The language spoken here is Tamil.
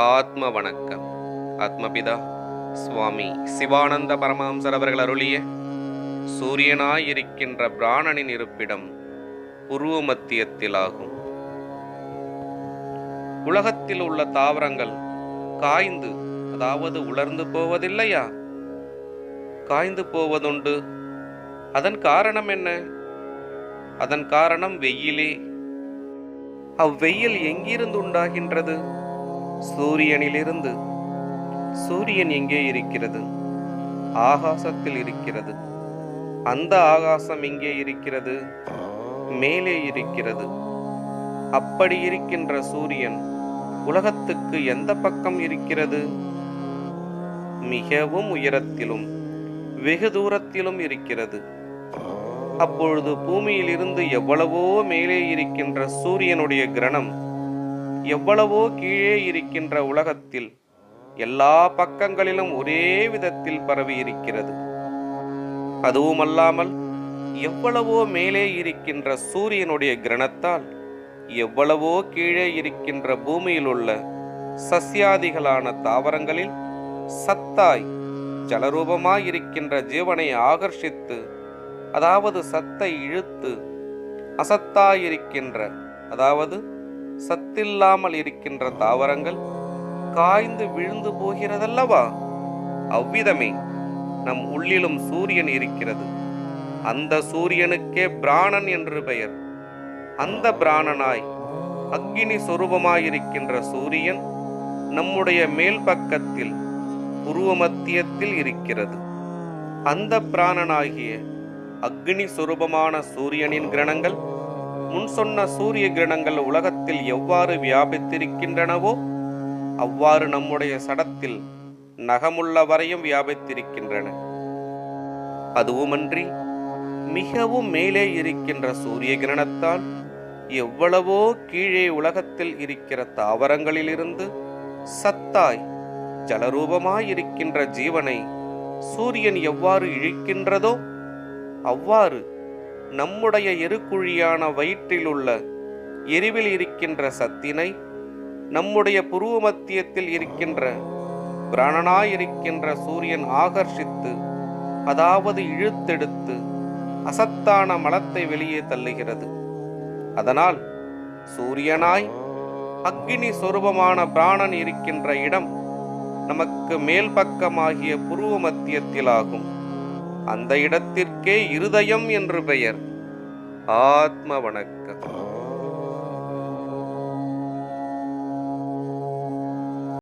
ஆத்ம வணக்கம். ஆத்மபிதா சுவாமி சிவானந்த பரமஹம்சர் அவர்கள் அருளிய சூரியனாய் இருக்கின்ற பிராணனின் இருப்பிடம் உருவ மத்தியத்தில் ஆகும் உலகத்தில் உள்ள தாவரங்கள் காய்ந்து அதாவது உலர்ந்து போவதில்லையா? காய்ந்து போவதுண்டு. அதன் காரணம் என்ன? அதன் காரணம் வெயிலே. அவ்வெயில் எங்கிருந்து உண்டாகின்றது? சூரியனிலிருந்து. சூரியன் எங்கே இருக்கிறது? ஆகாசத்தில் இருக்கிறது. அந்த ஆகாசம் எங்கே இருக்கிறது. மேலே இருக்கிறது. அப்படி இருக்கின்ற சூரியன் உலகத்துக்கு எந்த பக்கம் இருக்கிறது? மிகவும் உயரத்திலும் வெகு தூரத்திலும் இருக்கிறது. அப்பொழுது பூமியிலிருந்து எவ்வளவோ மேலே இருக்கின்ற சூரியனுடைய கிரணம் எவ்வளவோ கீழே இருக்கின்ற உலகத்தில் எல்லா பக்கங்களிலும் ஒரே விதத்தில் பரவி இருக்கிறது. அதுவுமல்லாமல் எவ்வளவோ மேலே இருக்கின்ற சூரியனுடைய கிரணத்தால் எவ்வளவோ கீழே இருக்கின்ற பூமியில் உள்ள சஸ்யாதிகளான தாவரங்களில் சத்தாய் ஜலரூபமாய் இருக்கின்ற ஜீவனை ஆகர்ஷித்து அதாவது சத்தை இழுத்து அசத்தாயிருக்கின்ற அதாவது சத்தில்லாமல் இருக்கின்ற தாவரங்கள் காய்ந்து விழுந்து போகிறதல்லவா? அவ்விதமே நம் உள்ளிலும் சூரியன் இருக்கிறது. அந்த சூரியனுக்கே பிராணன் என்று பெயர். அந்த பிராணனாய் அக்னி சொரூபமாயிருக்கின்ற சூரியன் நம்முடைய மேல் பக்கத்தில் உருவ மத்தியத்தில் இருக்கிறது. அந்த பிராணனாகிய அக்னி சொரூபமான சூரியனின் கிரணங்கள் முன் சொன்ன சூரிய கிரணங்கள் உலகத்தில் எவ்வாறு வியாபித்திருக்கின்றனவோ அவ்வாறு நம்முடைய சடத்தில் நகமுள்ள வரையும் வியாபித்திருக்கின்றன. அதுவுமன்றி மிகவும் மேலே இருக்கின்ற சூரிய கிரணத்தால் எவ்வளவோ கீழே உலகத்தில் இருக்கிற தாவரங்களிலிருந்து சத்தாய் ஜலரூபமாயிருக்கின்ற ஜீவனை சூரியன் எவ்வாறு இழுக்கின்றதோ அவ்வாறு நம்முடைய எருக்குழியான வயிற்றிலுள்ள எரிவில் இருக்கின்ற சத்தினை நம்முடைய புருவ மத்தியத்தில் இருக்கின்ற பிராணனாயிருக்கின்ற சூரியன் ஆகர்ஷித்து அதாவது இழுத்தெடுத்து அசத்தான மலத்தை வெளியே தள்ளுகிறது. அதனால் சூரியனாய் அக்னி சொரூபமான பிராணன் இருக்கின்ற இடம் நமக்கு மேல் பக்கமாகிய புருவ மத்தியத்திலாகும் அந்த இடத்திற்கே இருதயம் என்று பெயர். ஆத்ம வணக்கம்